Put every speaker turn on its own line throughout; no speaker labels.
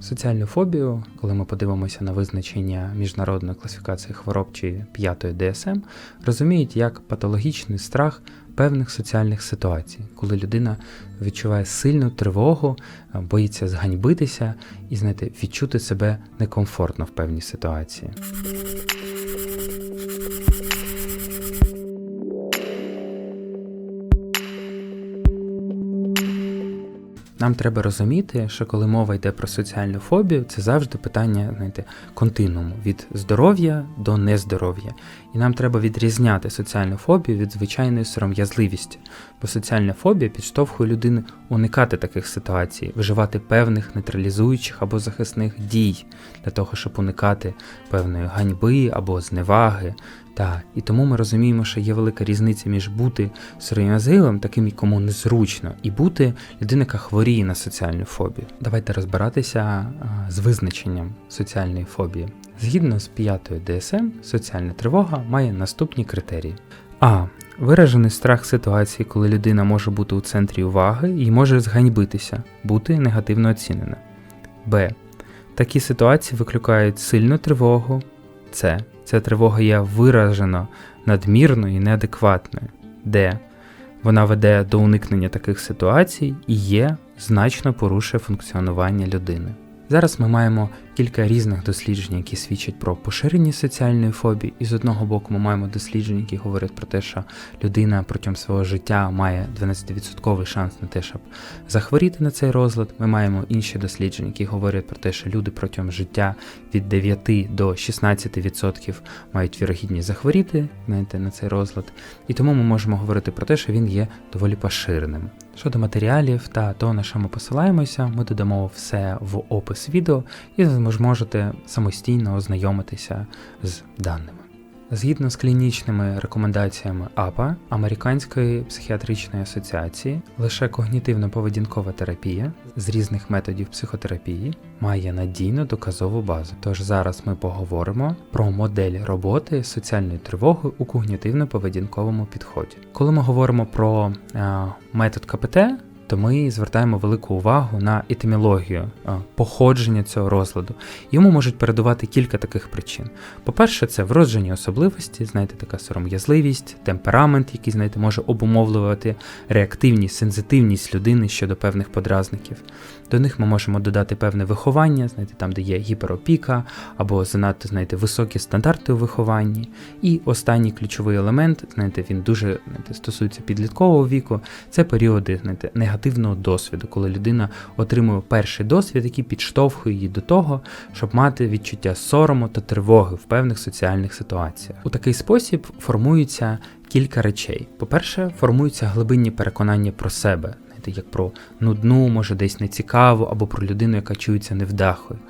Соціальну фобію, коли ми подивимося на визначення міжнародної класифікації хвороб чи 5 ДСМ, розуміють як патологічний страх певних соціальних ситуацій, коли людина відчуває сильну тривогу, е, боїться зганьбитися і знаєте, відчути себе некомфортно в певній ситуації. Нам треба розуміти, що коли мова йде про соціальну фобію, це завжди питання знаєте, континууму від здоров'я до нездоров'я. І нам треба відрізняти соціальну фобію від звичайної сором'язливості, бо соціальна фобія підштовхує людину уникати таких ситуацій, виживати певних нейтралізуючих або захисних дій для того, щоб уникати певної ганьби або зневаги. Та, і тому ми розуміємо, що є велика різниця між бути сором'язливим, таким, кому незручно, і бути людиною, яка хворіє на соціальну фобію. Давайте розбиратися з визначенням соціальної фобії. Згідно з 5 DSM, соціальна тривога має наступні критерії: А. Виражений страх ситуації, коли людина може бути у центрі уваги і може зганьбитися, бути негативно оцінена. Б. Такі ситуації викликають сильну тривогу. С. Ця тривога є виражено надмірною і неадекватною. Д. Вона веде до уникнення таких ситуацій і є значно порушує функціонування людини. Зараз ми маємо кілька різних досліджень, які свідчать про поширеність соціальної фобії, і з одного боку ми маємо дослідження, які говорять про те, що людина протягом свого життя має 12% шанс на те, щоб захворіти на цей розлад. Ми маємо інші дослідження, які говорять про те, що люди протягом життя від 9 до 16% мають вірогідність захворіти знаєте, на цей розлад. І тому ми можемо говорити про те, що він є доволі поширеним. Щодо матеріалів та того, на що ми посилаємося, ми додамо все в опис відео, і ви зможете самостійно ознайомитися з даними. Згідно з клінічними рекомендаціями АПА, Американської психіатричної асоціації, лише когнітивно-поведінкова терапія з різних методів психотерапії має надійну доказову базу. Тож зараз ми поговоримо про модель роботи з соціальною тривогою у когнітивно-поведінковому підході. Коли ми говоримо про е, метод КПТ, то ми звертаємо велику увагу на етимологію походження цього розладу. Йому можуть передувати кілька таких причин. По-перше, це вроджені особливості, знаєте, така сором'язливість, темперамент, який, знаєте, може обумовлювати реактивність, сензитивність людини щодо певних подразників. До них ми можемо додати певне виховання, знаєте, там, де є гіперопіка, або занадто знаєте, високі стандарти у вихованні. І останній ключовий елемент, знаєте, він дуже знаєте, стосується підліткового віку, це періоди знаєте, негативного досвіду, коли людина отримує перший досвід, який підштовхує її до того, щоб мати відчуття сорому та тривоги в певних соціальних ситуаціях. У такий спосіб формуються кілька речей. По-перше, формуються глибинні переконання про себе як про нудну, може десь нецікаву, або про людину, яка чується невдахою.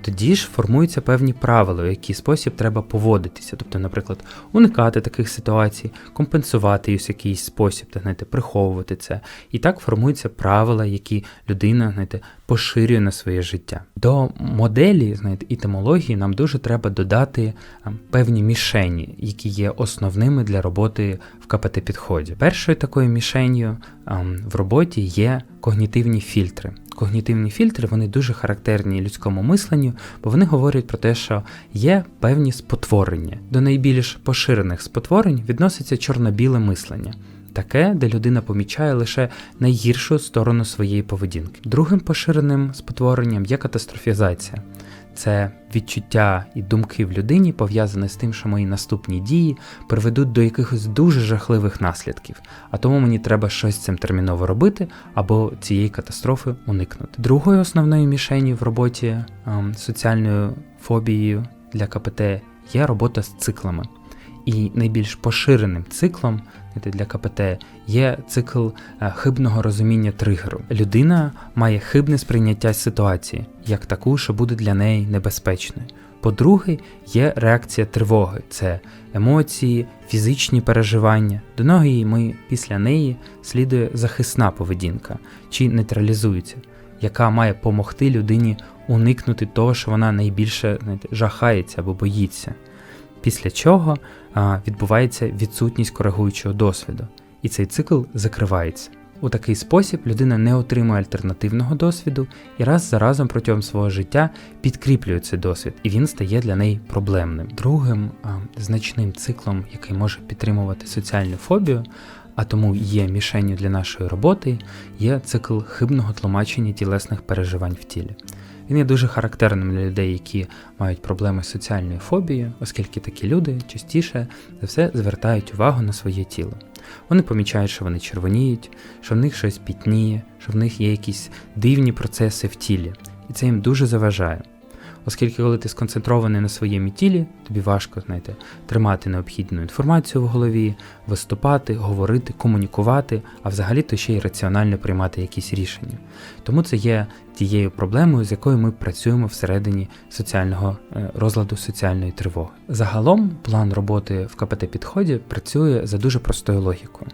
Тоді ж формуються певні правила, в який спосіб треба поводитися. Тобто, наприклад, уникати таких ситуацій, компенсувати їх в якийсь спосіб, та знаєте, приховувати це. І так формуються правила, які людина знаєте, поширює на своє життя. До моделі знаєте, і темології нам дуже треба додати певні мішені, які є основними для роботи в КПТ-підході. Першою такою мішенью в роботі є когнітивні фільтри. Когнітивні фільтри вони дуже характерні людському мисленню, бо вони говорять про те, що є певні спотворення. До найбільш поширених спотворень відноситься чорно-біле мислення. Таке, де людина помічає лише найгіршу сторону своєї поведінки. Другим поширеним спотворенням є катастрофізація це відчуття і думки в людині пов'язані з тим, що мої наступні дії приведуть до якихось дуже жахливих наслідків, а тому мені треба щось цим терміново робити або цієї катастрофи уникнути. Другою основною мішенью в роботі ем, соціальною фобією для КПТ є робота з циклами. І найбільш поширеним циклом для КПТ є цикл е, хибного розуміння тригеру. Людина має хибне сприйняття ситуації як таку, що буде для неї небезпечною. По-друге, є реакція тривоги, це емоції, фізичні переживання. До ноги ми після неї слідує захисна поведінка чи нейтралізується, яка має допомогти людині уникнути того, що вона найбільше знаєте, жахається або боїться після чого відбувається відсутність коригуючого досвіду, і цей цикл закривається. У такий спосіб людина не отримує альтернативного досвіду і раз за разом протягом свого життя підкріплює цей досвід, і він стає для неї проблемним. Другим а, значним циклом, який може підтримувати соціальну фобію, а тому є мішенню для нашої роботи, є цикл хибного тлумачення тілесних переживань в тілі. Він є дуже характерним для людей, які мають проблеми з соціальною фобією, оскільки такі люди частіше за все звертають увагу на своє тіло. Вони помічають, що вони червоніють, що в них щось пітніє, що в них є якісь дивні процеси в тілі, і це їм дуже заважає. Оскільки, коли ти сконцентрований на своєму тілі, тобі важко знаєте, тримати необхідну інформацію в голові, виступати, говорити, комунікувати, а взагалі то ще й раціонально приймати якісь рішення. Тому це є тією проблемою, з якою ми працюємо всередині соціального е, розладу соціальної тривоги. Загалом план роботи в КПТ підході працює за дуже простою логікою.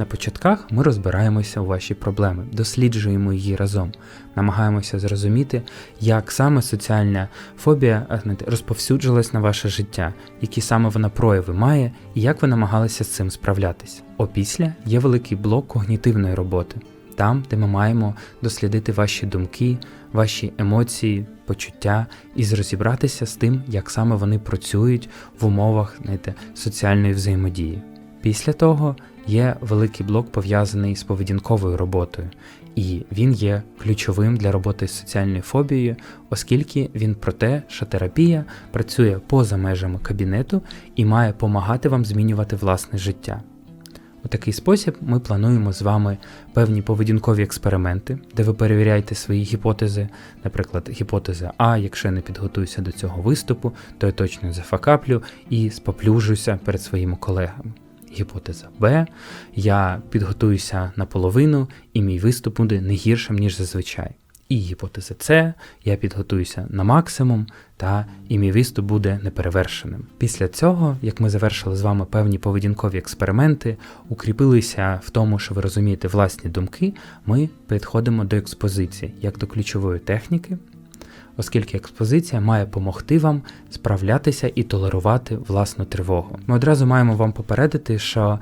На початках ми розбираємося у ваші проблеми, досліджуємо її разом, намагаємося зрозуміти, як саме соціальна фобія знаєте, розповсюджилась на ваше життя, які саме вона прояви має і як ви намагалися з цим справлятися. Опісля є великий блок когнітивної роботи, там, де ми маємо дослідити ваші думки, ваші емоції, почуття і розібратися з тим, як саме вони працюють в умовах знаєте, соціальної взаємодії. Після того є великий блок пов'язаний з поведінковою роботою, і він є ключовим для роботи з соціальною фобією, оскільки він про те, що терапія працює поза межами кабінету і має допомагати вам змінювати власне життя. У такий спосіб ми плануємо з вами певні поведінкові експерименти, де ви перевіряєте свої гіпотези, наприклад, гіпотеза А, якщо я не підготуюся до цього виступу, то я точно зафакаплю і споплюжуся перед своїми колегами. Гіпотеза Б, я підготуюся наполовину, і мій виступ буде не гіршим, ніж зазвичай. І гіпотеза С, я підготуюся на максимум, та і мій виступ буде неперевершеним. Після цього, як ми завершили з вами певні поведінкові експерименти, укріпилися в тому, що ви розумієте власні думки, ми підходимо до експозиції як до ключової техніки, оскільки експозиція має допомогти вам справлятися і толерувати власну тривогу. Ми одразу маємо вам попередити, що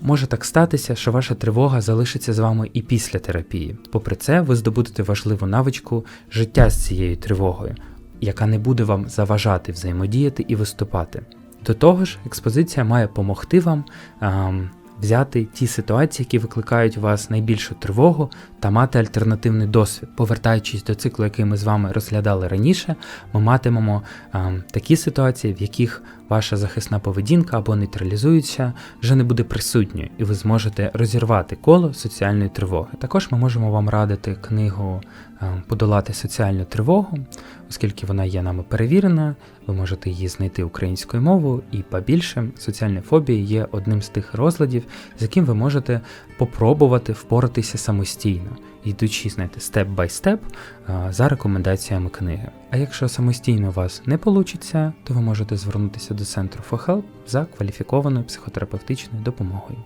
може так статися, що ваша тривога залишиться з вами і після терапії. Попри це, ви здобудете важливу навичку життя з цією тривогою, яка не буде вам заважати взаємодіяти і виступати. До того ж, експозиція має допомогти вам. ем, Взяти ті ситуації, які викликають у вас найбільшу тривогу, та мати альтернативний досвід. Повертаючись до циклу, який ми з вами розглядали раніше, ми матимемо ем, такі ситуації, в яких ваша захисна поведінка або нейтралізується, вже не буде присутньою, і ви зможете розірвати коло соціальної тривоги. Також ми можемо вам радити книгу ем, Подолати соціальну тривогу, оскільки вона є нами перевірена, ви можете її знайти українською мовою, і побільше соціальна фобія є одним з тих розладів, з яким ви можете попробувати впоратися самостійно, йдучи, знаєте, степ бай степ за рекомендаціями книги. А якщо самостійно у вас не вийде, то ви можете звернутися до центру For Help за кваліфікованою психотерапевтичною допомогою.